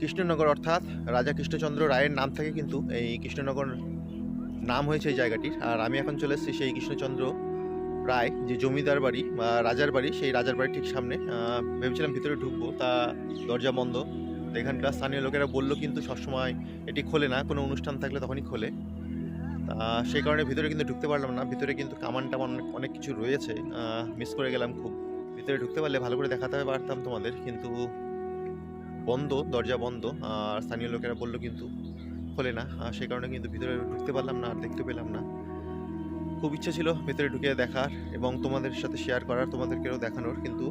কৃষ্ণনগর, অর্থাৎ রাজা কৃষ্ণচন্দ্র রায়ের নাম থেকে কিন্তু এই কৃষ্ণনগর নাম হয়েছে এই জায়গাটির। আর আমি এখন চলে এসেছি সেই কৃষ্ণচন্দ্র রায়, যে জমিদার বাড়ি বা রাজার বাড়ি, সেই রাজার বাড়ির ঠিক সামনে। ভেবেছিলাম ভিতরে ঢুকবো, তা দরজা বন্ধ। এখানকার স্থানীয় লোকেরা বলল কিন্তু সবসময় এটি খোলে না, কোনো অনুষ্ঠান থাকলে তখনই খোলে। তা সেই কারণে ভিতরে কিন্তু ঢুকতে পারলাম না। ভিতরে কিন্তু কামান টামান অনেক কিছু রয়েছে। মিস করে গেলাম খুব। ভিতরে ঢুকতে পারলে ভালো করে দেখাতে পারতাম তোমাদের, কিন্তু বন্ধ, দরজা বন্ধ, আর স্থানীয় লোকেরা বলল কিন্তু খোলে না। সে কারণে কিন্তু ভিতরে ঢুকতে পারলাম না আর দেখতে পেলাম না। খুব ইচ্ছা ছিল ভিতরে ঢুকে দেখার এবং তোমাদের সাথে শেয়ার করার, তোমাদেরকেও দেখানোর, কিন্তু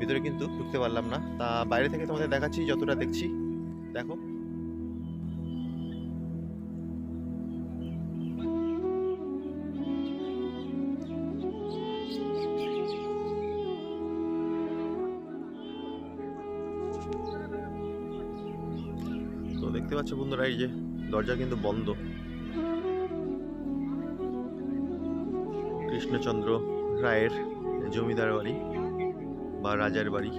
ভিতরে কিন্তু ঢুকতে পারলাম না। তা বাইরে থেকে তোমাদের দেখাচ্ছি, যতটা দেখছি। দেখো। দেখতে পাচ্ছ বন্ধুরা, এই যে দরজা কিন্তু বন্ধ। কৃষ্ণচন্দ্র রায়ের জমিদার বাড়ি বা রাজার বাড়ি।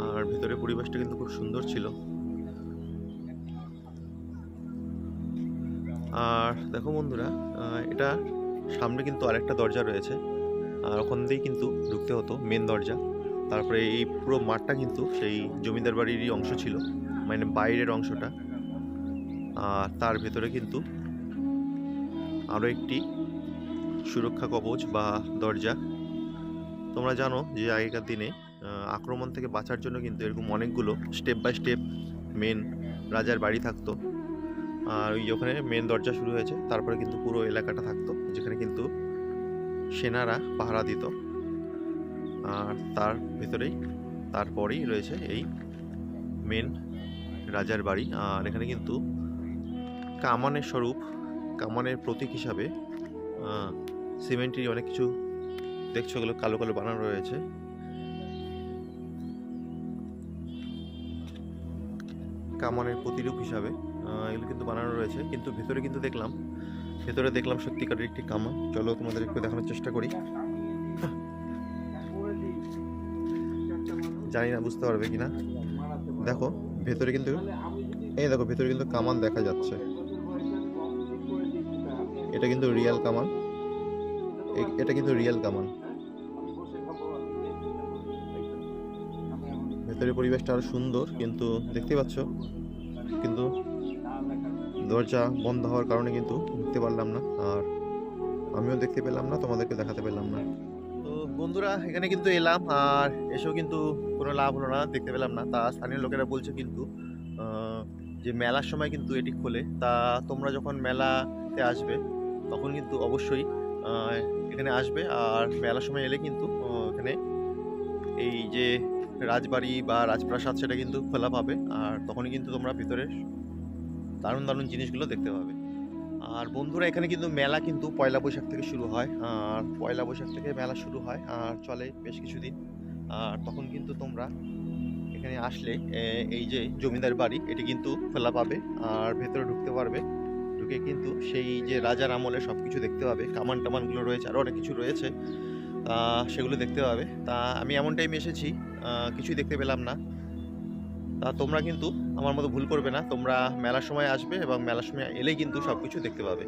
আর ভেতরে পরিবেশটা কিন্তু খুব সুন্দর ছিল। আর দেখো বন্ধুরা এটা সামনে কিন্তু আরেকটা দরজা রয়েছে। আর ওখান দিয়েই কিন্তু ঢুকতে হতো মেন দরজা। তারপরে এই পুরো মাঠটা কিন্তু সেই জমিদার বাড়িরই অংশ ছিল মানে বাইরের অংশটা। আর তার ভেতরে কিন্তু আরও একটি সুরক্ষা কবচ বা দরজা। তোমরা জানো যে আগেকার দিনে আক্রমণ থেকে বাঁচার জন্য কিন্তু এরকম অনেকগুলো স্টেপ বাই স্টেপ মেন রাজার বাড়ি থাকতো। আর ওই ওখানে মেন দরজা শুরু হয়েছে, তারপরে কিন্তু পুরো এলাকাটা থাকতো, যেখানে কিন্তু সেনারা পাহারা দিত। আর তার ভেতরেই, তারপরেই রয়েছে এই মেন রাজার বাড়ি। আর এখানে কিন্তু কামানের স্বরূপ, কামানের প্রতীক হিসাবে সিমেন্টেরই অনেক কিছু দেখছ, এগুলো কালো কালো বানানো রয়েছে। কামানের প্রতিরূপ হিসাবে এগুলো কিন্তু বানানো রয়েছে। কিন্তু ভেতরে কিন্তু দেখলাম, ভেতরে দেখলাম সত্যিকারের একটি কামান। চলো তোমাদের একটু দেখানোর চেষ্টা করি। জানি না, বুঝতে পারবে কিনা। দেখো, ভেতরে কিন্তু এই দেখো, ভেতরে কিন্তু কামান দেখা যাচ্ছে। এটা কিন্তু রিয়েল কামান। এটা কিন্তু রিয়েল কামান। ভেতরে পরিবেশটা আরও সুন্দর, কিন্তু দেখতে পাচ্ছ? কিন্তু দরজা বন্ধ হওয়ার কারণে কিন্তু ঢুকতে পারলাম না, আর আমিও দেখতে পেলাম না, তোমাদেরকে দেখাতে পেলাম না। তো বন্ধুরা, এখানে কিন্তু এলাম। আর এসেও কিন্তু কোনো লাভ হলো না, দেখতে পেলাম না। তা স্থানীয় লোকেরা বলছে কিন্তু যে মেলার সময় কিন্তু এটি খোলে। তা তোমরা যখন মেলাতে আসবে, তখন কিন্তু অবশ্যই এখানে আসবে। আর মেলার সময় এলে কিন্তু এখানে এই যে রাজবাড়ি বা রাজপ্রাসাদ, সেটা কিন্তু খোলা পাবে। আর তখনই কিন্তু তোমরা ভিতরে দারুণ দারুণ জিনিসগুলো দেখতে পাবে। আর বন্ধুরা, এখানে কিন্তু মেলা কিন্তু পয়লা বৈশাখ থেকে শুরু হয়। আর পয়লা বৈশাখ থেকে মেলা শুরু হয় আর চলে বেশ কিছুদিন। আর তখন কিন্তু তোমরা এখানে আসলে এই যে জমিদার বাড়ি, এটি কিন্তু খোলা পাবে আর ভেতরে ঢুকতে পারবে। ঢুকে কিন্তু সেই যে রাজার আমলে সব কিছু দেখতে পাবে। কামান টামানগুলো রয়েছে, আরও অনেক কিছু রয়েছে সেগুলো দেখতে পাবে। তা আমি এমন টাইম এসেছি কিছুই দেখতে পেলাম না। তা তোমরা কিন্তু আমার মতো ভুল করবে না। তোমরা মেলার সময় আসবে এবং মেলার সময় এলেই কিন্তু সব কিছু দেখতে পাবে।